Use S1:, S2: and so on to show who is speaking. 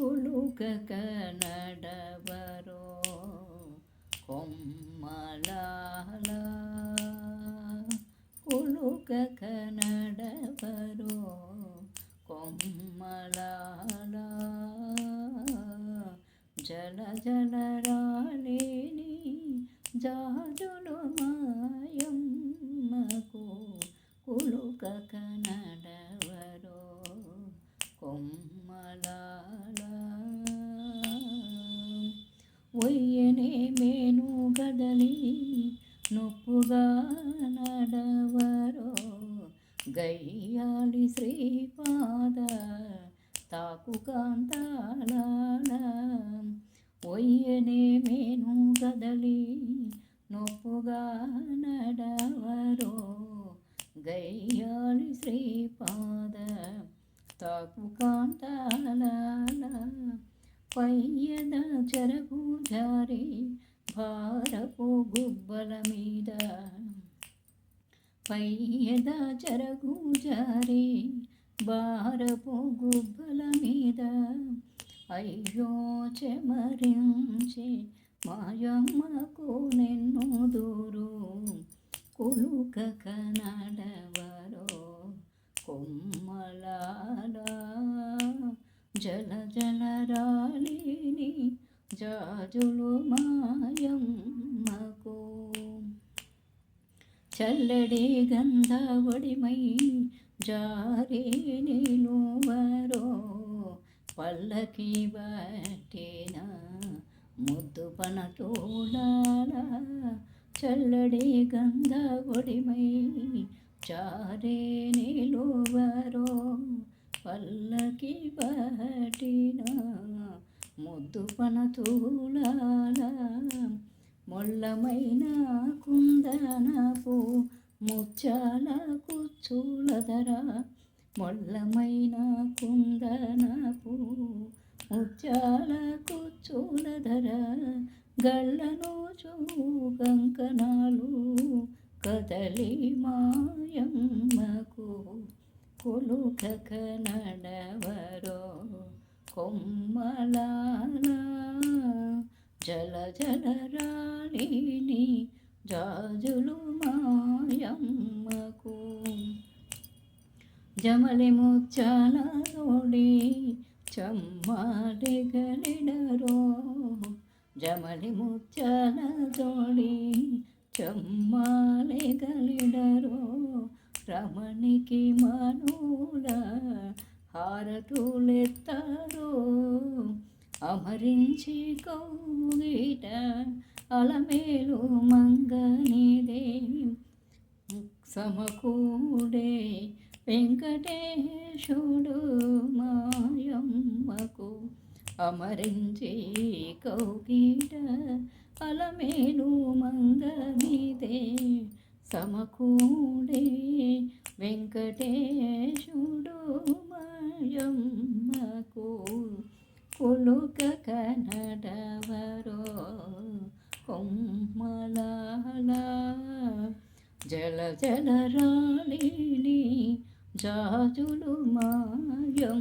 S1: ఉలుగక నడవరో కొమ్మలాల. ఉలుగక నడవరో కొమ్మలాల. జల జల రాలేని జారు గయ్యాలి శ్రీపాద తాకు కాంతాల ఒయ్యనే మేను గదలి నొప్పుగా నడవరో గయ్యాలి శ్రీపాద తాకు కాంతాల పయ్యద చెరకు జారి భారపు గుబ్బల మీద పయ్యద చెరకు జారి భారపు గుబ్బల మీద అయ్యో చెమరించే మాయమ్మకు నిన్ను దూరు. కులుకక నడవరో కొమ్మలాలా జల జల రాలిని జాజులు మాయమ్మ చల్లడి గంధవడిమై జారి నిలువరో పల్లకి బట్టిన? ముద్దు పనతోళాల చల్లడి గంధావడిమై జారే నిలువరో పల్లకి బటిన ముద్దు పనతూలాల మొల్లమైన నాకు ముచ్చాల కుచ్చులధర మొల్లమైన కుందనపు ముచ్చాల కుచ్చులధర గళ్ళను చూకంకణాలు కదలి మాయమ్మకు కొలుకక నడవరో కొమ్మలాల జల జల రాణిని జాజులు మాయమ్మకు జమలి ముచ్చాల తోడి చమ్మాడెగలిడరో జమలి ముచ్చాల తోడి చమ్మాలెగలిడరో రమణికి మనుల హారతులెత్తారో. అమరించి కౌగిట అలమేలు మంగనిదే సమకూడే వెంకటేశుడు మాయమ్మకు అమరించి కౌకీట అలమేలు మంగనిదే సమకూడే వెంకటే జాజులు మాయమ్మకో